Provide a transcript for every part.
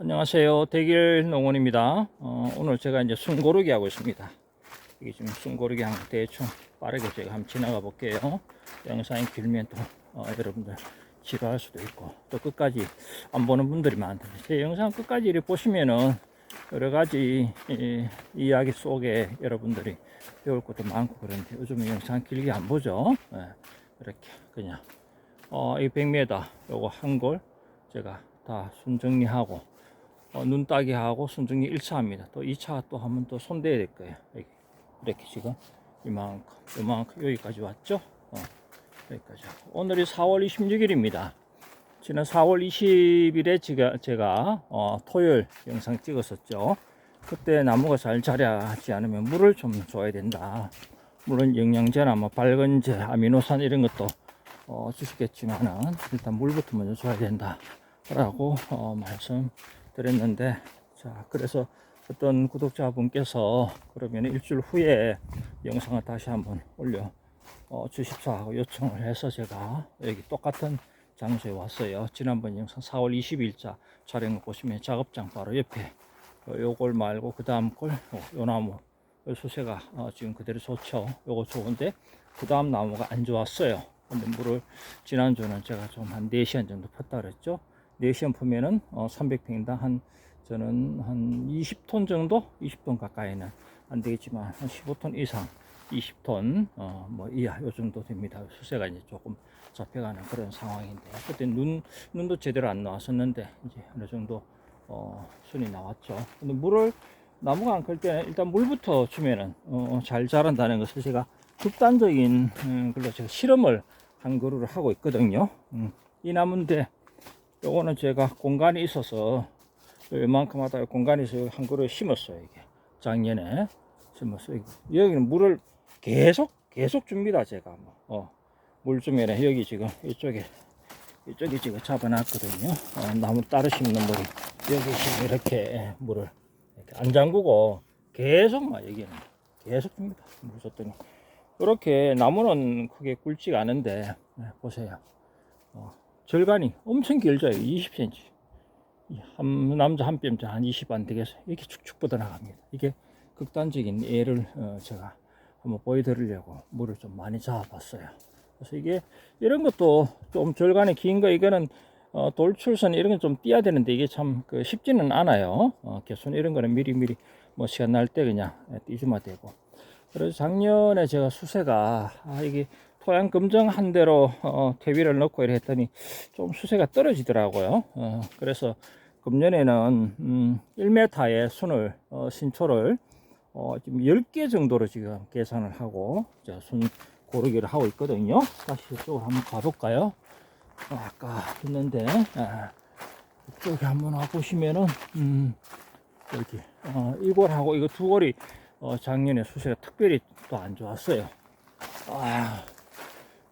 안녕하세요. 대길 농원입니다. 어, 오늘 제가 이제 순고르기 하고 있습니다. 이게 지금 순고르기 한 대충 빠르게 제가 한번 지나가 볼게요. 영상이 길면 또 어, 여러분들 지루할 수도 있고 또 끝까지 안 보는 분들이 많던데 제 영상 끝까지 이렇게 보시면은 여러 가지 이, 이야기 속에 여러분들이 배울 것도 많고 그런데 요즘 영상 길게 안 보죠. 예, 이렇게 그냥 어, 이 100m 요거 한 골 제가 다 순정리하고 어, 눈 따기 하고 순정리 1차 합니다. 또 2차 또 한번 또 손대야 될 거예요. 이렇게, 이렇게 지금 이만큼, 이만큼 여기까지 왔죠? 어, 여기까지 하고. 오늘이 4월 26일입니다. 지난 4월 20일에 제가, 제가 어, 토요일 영상 찍었었죠. 그때 나무가 잘 자라지 않으면 물을 좀 줘야 된다. 물론 영양제나 뭐 밝은제, 아미노산 이런 것도 어, 주시겠지만은 일단 물부터 먼저 줘야 된다라고 어, 말씀 드렸는데 자 그래서 어떤 구독자분께서 그러면 일주일 후에 영상을 다시 한번 올려 어, 주십사 하고 요청을 해서 제가 여기 똑같은 장소에 왔어요. 지난번 영상 4월 20일자 촬영을 보시면 작업장 바로 옆에 어, 요걸 말고 그 다음 걸 어, 요 나무 요 수세가 어, 지금 그대로 좋죠. 요거 좋은데 그 다음 나무가 안 좋았어요. 근데 물을 지난주는 제가 좀 한 4시간 정도 폈다 그랬죠. 4시간 푸면은 어, 300평당 한 저는 한 20톤 정도? 20톤 가까이는 안 되겠지만 한 15톤 이상 20톤 어, 뭐 이하 요 정도 됩니다. 수세가 이제 조금 잡혀가는 그런 상황인데 그때 눈 눈도 제대로 안 나왔었는데 이제 어느 정도 어, 순이 나왔죠. 근데 물을 나무가 안 클 때는 일단 물부터 주면은 어, 잘 자란다는 것을 제가 극단적인 음, 걸로 제가 실험을 한 그루를 하고 있거든요. 음, 이 나무인데 요거는 제가 공간이 있어서 요만큼 하다 공간이 있어서 한 그루 심었어요. 이게 작년에 심었어요. 여기는 물을 계속 계속 줍니다. 제가 뭐. 어, 물 주면 여기 지금 이쪽에 이쪽에 지금 잡아놨거든요. 어, 나무 따로 심는 물이 여기 지금 이렇게 물을 이렇게 안 잠그고 계속 막 여기는 계속 줍니다. 물 줬더니 이렇게 나무는 크게 굵지가 않은데 네, 보세요. 어, 절간이 엄청 길죠. 20cm. 한 남자 한 뼘째 한 20 안 되겠어요. 이렇게 축축 뻗어나갑니다. 이게 극단적인 예를 어, 제가 한번 보여드리려고 물을 좀 많이 잡아봤어요. 그래서 이게 이런 것도 좀 절간에 긴거 이거는 어, 돌출선 이런 건 좀 띄어야 되는데 이게 참 그 쉽지는 않아요. 어, 개선 이런 거는 미리미리 뭐 시간 날 때 그냥 띄주면 되고. 그래서 작년에 제가 수세가 아 이게 토양 검정한 대로 어, 퇴비를 넣고 이래 했더니 좀 수세가 떨어지더라고요. 어, 그래서 금년에는 음, 1m의 순을 어, 신초를 어, 지금 10개 정도로 지금 계산을 하고 자, 순 고르기를 하고 있거든요. 다시 이쪽으로 한번 가볼까요? 어, 아까 했는데 아, 이쪽에 한번 와 보시면은 음, 이렇게 어, 이골하고 이거 두 골이 어, 작년에 수세가 특별히 또 안 좋았어요. 아,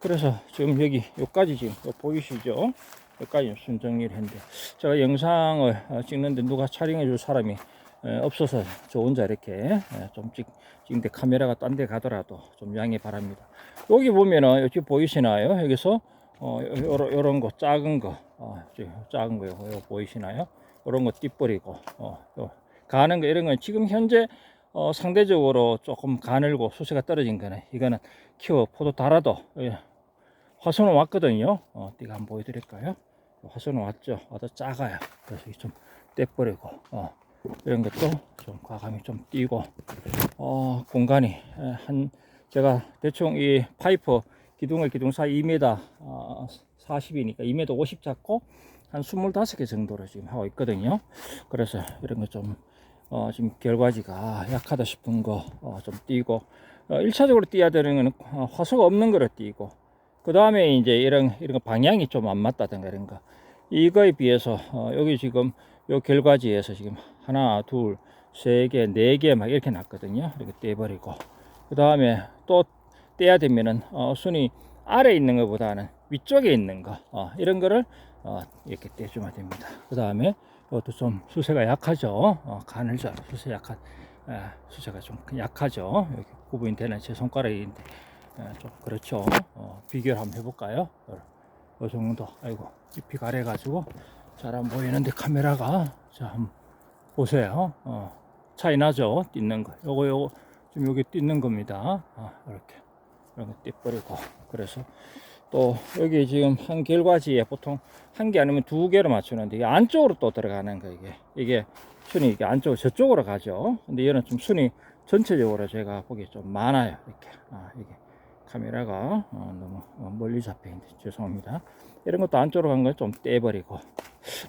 그래서 지금 여기 여기까지 지금 요 보이시죠? 여기까지 순 정리를 했는데 제가 영상을 어, 찍는데 누가 촬영해 줄 사람이 에, 없어서 저 혼자 이렇게 에, 좀 찍, 찍는데 카메라가 딴 데 가더라도 좀 양해 바랍니다. 여기 보면은 여기 보이시나요? 여기서 어, 요런, 거 작은 거 어, 작은 거 요거 보이시나요? 요런 거 띠뿌리고 어, 요, 가는 거 이런 건 지금 현재 어, 상대적으로 조금 가늘고 수세가 떨어진 거네. 이거는 키워 포도 달아도 예, 화선은 왔거든요. 어, 띠가 한번 보여드릴까요? 화선은 왔죠. 와도 작아요. 그래서 좀 떼버리고 어, 이런 것도 좀 과감히 좀 띄고 어, 공간이 에, 한 제가 대충 이 파이프 기둥과 기둥 사이 2m 어, 40이니까 2m 50 잡고 한 25개 정도로 지금 하고 있거든요. 그래서 이런 거좀 어, 지금 결과지가 약하다 싶은 거 좀 띄고 어, 1차적으로 띄어야 되는 거는 어, 화소가 없는 거를 띄고 그 다음에 이제 이런 이런 거 방향이 좀 안 맞다든가 이런 거 이거에 비해서 어, 여기 지금 요 결과지에서 지금 하나 둘 세 개 네 개 막 이렇게 났거든요. 이렇게 떼버리고 그 다음에 또 떼야 되면은 어, 순이 아래 있는 것보다는 위쪽에 있는 거 어, 이런 거를 어, 이렇게 떼주면 됩니다. 그 다음에 이것도 좀 수세가 약하죠 어, 가늘죠 수세 약한 에, 수세가 좀 약하죠 여기 구분이 되는 제 손가락인데 에, 좀 그렇죠 어, 비교를 한번 해볼까요 이 정도 아이고 잎이 가래 가지고 잘 안 보이는데 카메라가 자, 한번 보세요. 어, 차이 나죠? 띠는 거. 요거, 요거, 지금 여기 띠는 겁니다. 아, 이렇게. 이런 거 띠버리고. 그래서 또 여기 지금 한 결과지에 보통 한 개 아니면 두 개로 맞추는데 이게 안쪽으로 또 들어가는 거 이게. 이게 순이 이게 안쪽으로 저쪽으로 가죠. 근데 얘는 좀 순이 전체적으로 제가 보기에 좀 많아요. 이렇게. 아, 이게. 카메라가 어, 너무 어, 멀리 잡혀 있는데 죄송합니다. 이런 것도 안쪽으로 간 건 좀 떼버리고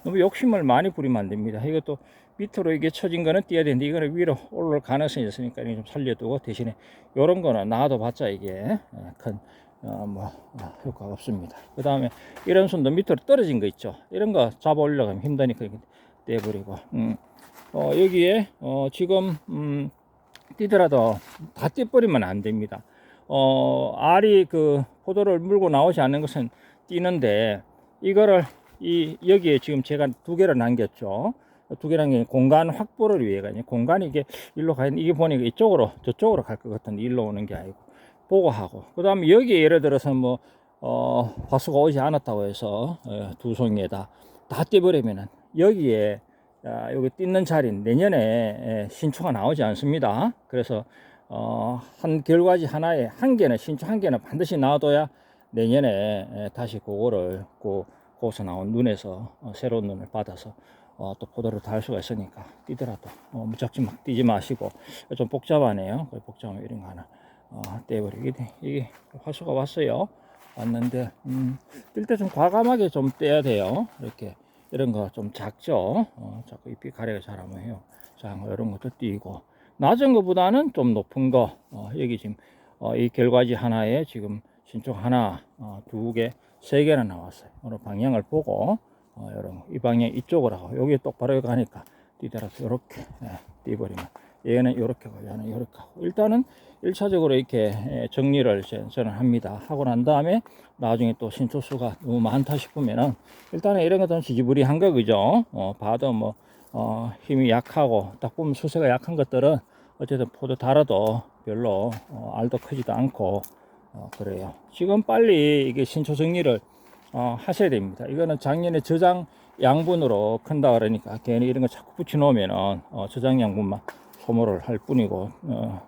너무 욕심을 많이 부리면 안 됩니다. 이것도 밑으로 이게 처진 거는 띄어야 되는데 이거는 위로 올라올 가능성이 있으니까 좀 살려두고 대신에 이런 거는 놔둬봤자 이게 예, 큰 어, 뭐, 어, 효과가 없습니다. 그 다음에 이런 손도 밑으로 떨어진 거 있죠. 이런 거 잡아 올라가면 힘드니까 이렇게 떼버리고, 음, 어, 여기에, 어, 지금, 음, 뛰더라도 다 떼버리면 안 됩니다. 어, 알이 그 포도를 물고 나오지 않는 것은 뛰는데 이거를 이 여기에 지금 제가 두 개를 남겼죠. 두게 공간 확보를 위해가 아니 공간이 이게 일로 가 있는 이게 보니까 이쪽으로 저쪽으로 갈 것 같은데 일로 오는 게 아니고 보고 하고 그 다음에 여기에 예를 들어서 뭐 어, 화수가 오지 않았다고 해서 어, 두 송이에다 다 떼버리면은 여기에 아, 여기 뜯는 자리는 내년에 에, 신초가 나오지 않습니다. 그래서 어, 한 결과지 하나에 한 개는 신초 한 개는 반드시 놔둬야 내년에 에, 다시 그거를 그 거기서 나온 눈에서 어, 새로운 눈을 받아서 어, 또 포도를 달 수가 있으니까 뛰더라도 어, 무작정 막 뛰지 마시고 좀 복잡하네요. 그 복잡하면 이런 거 하나 어, 떼버리게 돼. 이게 화수가 왔어요. 왔는데 음, 뛸때좀 과감하게 좀 떼야 돼요. 이렇게 이런 거 좀 작죠. 어, 자꾸 잎이 가래가 잘하면 해요. 자, 뭐 이런 것도 띄고 낮은 것보다는 좀 높은 거 어, 여기 지금 어, 이 결과지 하나에 지금 신축 하나, 어, 두 개, 세 개나 나왔어요. 어느 방향을 보고 어, 이런 이 방향 이쪽으로 하고 여기 똑바로 가니까 뒤돌아서 이렇게 예, 띄버리면 얘는 이렇게 하고 얘는 이렇게 하고 일단은 일차적으로 이렇게 예, 정리를 제- 저는 합니다. 하고 난 다음에 나중에 또 신초수가 너무 많다 싶으면은 일단은 이런 것들은 지지부리한 거 그죠? 어, 봐도 뭐 어, 힘이 약하고 딱 보면 수세가 약한 것들은 어쨌든 포도 달아도 별로 어, 알도 크지도 않고 어, 그래요. 지금 빨리 이게 신초 정리를 어, 하셔야 됩니다. 이거는 작년에 저장 양분으로 큰다 그러니까 괜히 이런 거 자꾸 붙여 놓으면은 어, 저장 양분만 소모를 할 뿐이고 어,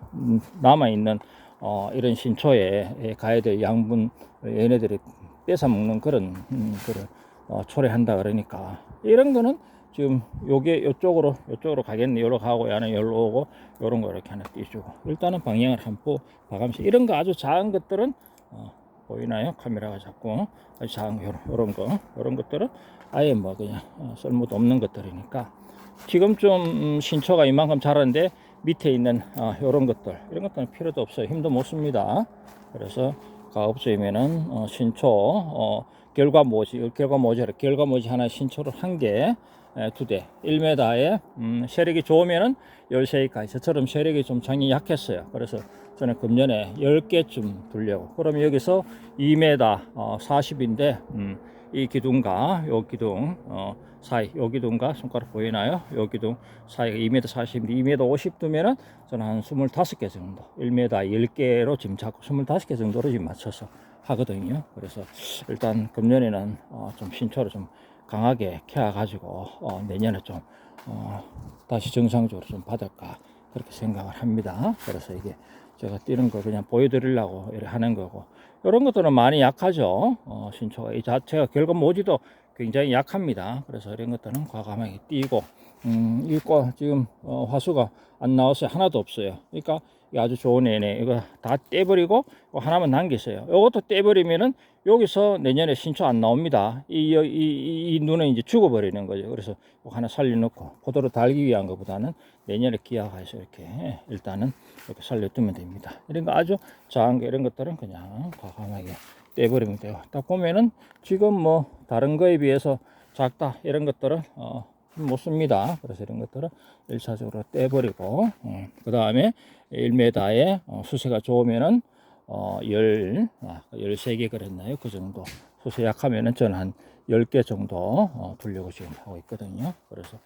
남아 있는 어, 이런 신초에 에 가야 될 양분 얘네들이 뺏어 먹는 그런 음, 그런 어, 초래한다 그러니까. 이런 거는 지금 요게 요쪽으로 요쪽으로 가겠네. 요로 가고 야는 요로 오고 요런 거 이렇게 하나 띄주고. 일단은 방향을 한 번 봐가면서 이런 거 아주 작은 것들은 어, 보이나요? 카메라가 자꾸 아주 작은 거 요런, 요런 거 요런 것들은 아예 뭐 그냥 어, 쓸모도 없는 것들이니까 지금 좀 음, 신초가 이만큼 자랐는데 밑에 있는 어, 요런 것들 이런 것들은 필요도 없어요 힘도 못 씁니다 그래서 가업소이면은 어, 신초 어, 결과 모지 결과 모지를 결과 모지 하나 신초를 한개 두 대, 1m에 음, 세력이 좋으면은 13개까지. 저처럼 세력이 좀 장이 약했어요. 그래서 저는 금년에 10개쯤 두려고. 그럼 여기서 2m 어, 40인데 음, 이 기둥과 요 기둥 어, 사이, 요 기둥과 손가락 보이나요? 요 기둥 사이가 2m 40인데 2m 50 두면은 저는 한 25개 정도, 1m 10개로 지금 자꾸 25개 정도로 지금 맞춰서 하거든요. 그래서 일단 금년에는 어, 좀 신초를 좀 강하게 캐 가지고 어, 내년에 좀 어, 다시 정상적으로 좀 받을까 그렇게 생각을 합니다. 그래서 이게 제가 뛰는 거 그냥 보여드리려고 하는 거고 이런 것들은 많이 약하죠. 어, 신초가 이 자체가 결과 모지도 굉장히 약합니다. 그래서 이런 것들은 과감하게 뛰고 음, 이거 지금 어, 화수가 안 나와서 하나도 없어요. 그러니까 아주 좋은 애네. 이거 다 떼버리고 이거 하나만 남겼어요. 이것도 떼버리면은 여기서 내년에 신초 안 나옵니다. 이, 이, 이, 이 눈은 이제 죽어버리는 거죠. 그래서 하나 살려놓고 포도를 달기 위한 것보다는 내년에 기약해서 이렇게 일단은 이렇게 살려두면 됩니다. 이런 거 아주 작은 거 이런 것들은 그냥 과감하게 떼버리면 돼요. 딱 보면은 지금 뭐 다른 거에 비해서 작다 이런 것들은 어, 못 씁니다. 그래서 이런 것들은 일차적으로 떼버리고, 어, 그 다음에 1m에 어, 수세가 좋으면은, 어, 열, 아, 13개 그랬나요? 그 정도. 수세 약하면은 저는 한 10개 정도, 어, 두려고 지금 하고 있거든요. 그래서,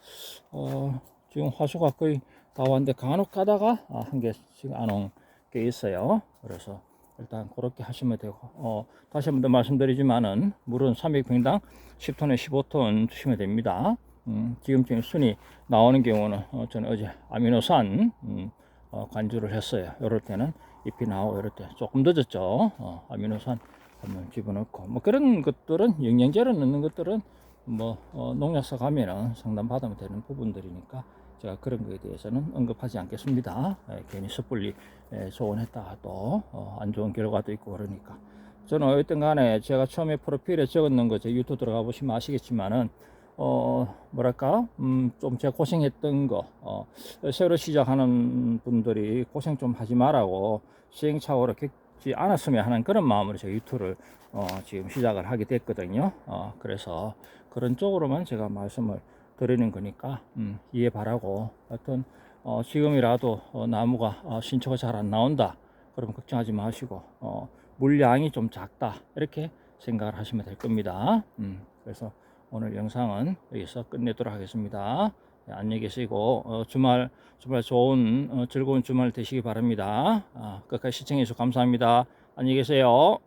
어, 지금 화수가 거의 다 왔는데 간혹 가다가 아, 한 개씩 안 온 게 있어요. 그래서 일단 그렇게 하시면 되고, 어, 다시 한 번 더 말씀드리지만은 물은 300평당 10톤에 15톤 주시면 됩니다. 음, 지금쯤 순이 나오는 경우는 어, 저는 어제 아미노산 음, 어, 관주를 했어요. 이럴 때는 잎이 나오고 이럴 때 조금 늦었죠. 어, 아미노산 한번 집어넣고 뭐 그런 것들은 영양제를 넣는 것들은 뭐 어, 농약사 가면은 상담 받으면 되는 부분들이니까 제가 그런 거에 대해서는 언급하지 않겠습니다. 에, 괜히 섣불리 에, 조언했다가 또안 좋은 결과도 있고 그러니까 저는 어쨌든 간에 제가 처음에 프로필에 적었는 거 제 유튜브 들어가 보시면 아시겠지만은 어 뭐랄까 음 좀 제가 고생했던 거 어, 새로 시작하는 분들이 고생 좀 하지 말라고 시행착오를 겪지 않았으면 하는 그런 마음으로 제가 유튜브를 어, 지금 시작을 하게 됐거든요. 어, 그래서 그런 쪽으로만 제가 말씀을 드리는 거니까 음, 이해 바라고 하여튼 어, 지금이라도 어, 나무가 어, 신초가 잘 안 나온다 그러면 걱정하지 마시고 어, 물량이 좀 작다 이렇게 생각을 하시면 될 겁니다. 음, 그래서 오늘 영상은 여기서 끝내도록 하겠습니다. 네, 안녕히 계시고 어, 주말 주말 좋은 어, 즐거운 주말 되시기 바랍니다. 아, 끝까지 시청해 주셔서 감사합니다. 안녕히 계세요.